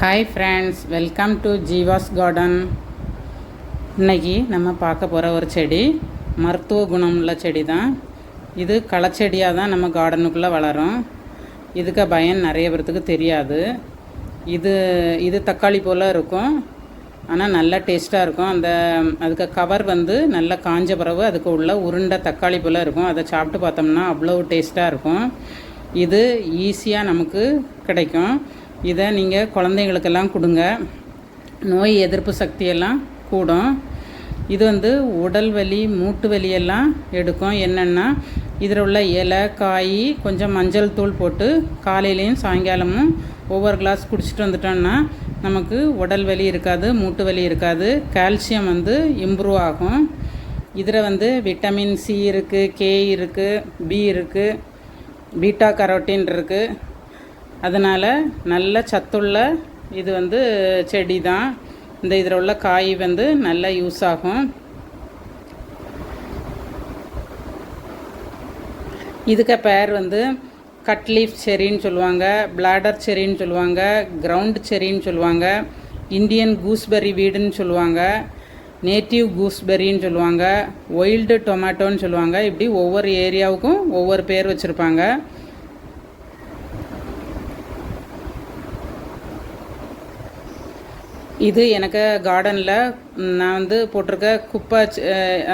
Hi friends welcome to Jeeva's garden இன்னைக்கு நம்ம பார்க்க போகிற ஒரு செடி மருத்துவ குணமுள்ள செடி தான் இது களைச்செடியாக தான் நம்ம கார்டனுக்குள்ளே வளரும். இதுக்கு பயன் நிறைய பேர்த்துக்கு தெரியாது. இது இது தக்காளி போல் இருக்கும். ஆனால் நல்லா டேஸ்ட்டாக இருக்கும். அந்த அதுக்கு கவர் வந்து நல்லா காஞ்ச பிறகு அதுக்கு உள்ள உருண்டை தக்காளி போல் இருக்கும். அதை சாப்பிட்டு பார்த்தோம்னா அவ்வளோ டேஸ்ட்டாக இருக்கும். இது ஈஸியாக நமக்கு கிடைக்கும். இதை நீங்கள் குழந்தைங்களுக்கெல்லாம் கொடுங்க. நோய் எதிர்ப்பு சக்தியெல்லாம் கூடும். இது வந்து உடல் வலி மூட்டு வலியெல்லாம் எடுக்கும். என்னென்னா இதில் உள்ள இலை காய் கொஞ்சம் மஞ்சள் தூள் போட்டு காலையிலையும் சாயங்காலமும் ஒவ்வொரு கிளாஸ் குடிச்சிட்டு வந்துட்டோம்னா நமக்கு உடல் வலி இருக்காது மூட்டு வலி இருக்காது. கால்சியம் வந்து இம்ப்ரூவ் ஆகும். இதில் வந்து விட்டமின் சி இருக்குது கே இருக்குது பி இருக்குது பீட்டா கரோட்டின் இருக்குது அதனால் நல்ல சத்துள்ள இது வந்து செடி தான் இந்த இதில் உள்ள காய் வந்து நல்லா யூஸ் ஆகும். இதுக்கு பேர் வந்து கட்லீஃப் செரின்னு சொல்லுவாங்க பிளாடர் செரின்னு சொல்லுவாங்க கிரவுண்ட் செரின்னு சொல்லுவாங்க இந்தியன் கூஸ்பெர்ரி வீடுன்னு சொல்லுவாங்க நேட்டிவ் கூஸ்பெர்ரின்னு சொல்லுவாங்க ஒயில்டு டொமேட்டோன்னு சொல்லுவாங்க. இப்படி ஒவ்வொரு ஏரியாவுக்கும் ஒவ்வொரு பேர் வச்சுருப்பாங்க. இது எனக்கு கார்டனில் நான் வந்து போட்டிருக்க குப்பை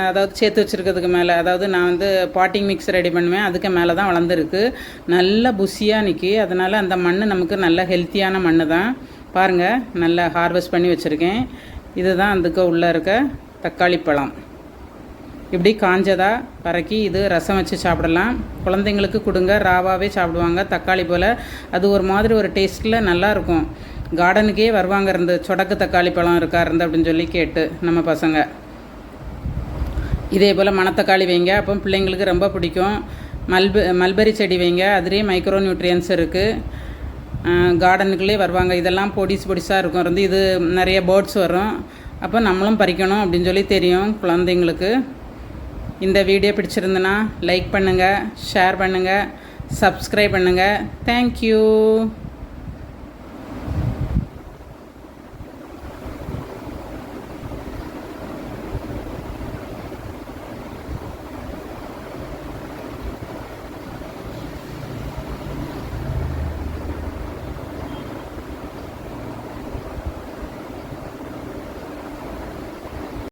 அதாவது சேர்த்து வச்சுருக்கிறதுக்கு மேலே அதாவது நான் வந்து பாட்டிங் மிக்ஸ் ரெடி பண்ணுவேன். அதுக்கு மேலே தான் வளர்ந்துருக்கு. நல்ல புஷியாக நிற்கி அதனால் அந்த மண் நமக்கு நல்ல ஹெல்த்தியான மண் தான் பாருங்கள் நல்லா ஹார்வெஸ்ட் பண்ணி வச்சுருக்கேன். இதுதான் அதுக்கு உள்ளே இருக்க தக்காளி பழம். இப்படி காஞ்சதாக பறக்கி இது ரசம் வச்சு சாப்பிடலாம். குழந்தைங்களுக்கு கொடுங்க ராவாவே சாப்பிடுவாங்க தக்காளி போல். அது ஒரு மாதிரி ஒரு டேஸ்ட்டில் நல்லாயிருக்கும் கார்டனுக்கே வருவாங்க. இருந்து சொடக்கு தக்காளி பழம் இருக்கா இருந்து அப்படின்னு சொல்லி கேட்டு நம்ம பசங்க. இதே போல் மணத்தக்காளி வைங்க. அப்போ பிள்ளைங்களுக்கு ரொம்ப பிடிக்கும். மல்ப மல்பெரி செடி வைங்க. அதுலேயே மைக்ரோ நியூட்ரியன்ஸ் இருக்குது கார்டனுக்குள்ளே வருவாங்க. இதெல்லாம் பொடிஸ் பொடிசாக இருக்கும். இருந்து இது நிறைய பேர்ட்ஸ் வரும். அப்போ நம்மளும் பறிக்கணும் அப்படின்னு சொல்லி தெரியும் குழந்தைங்களுக்கு. இந்த வீடியோ பிடிச்சிருந்துன்னா லைக் பண்ணுங்கள் ஷேர் பண்ணுங்கள் சப்ஸ்கிரைப் பண்ணுங்கள் தேங்க்யூ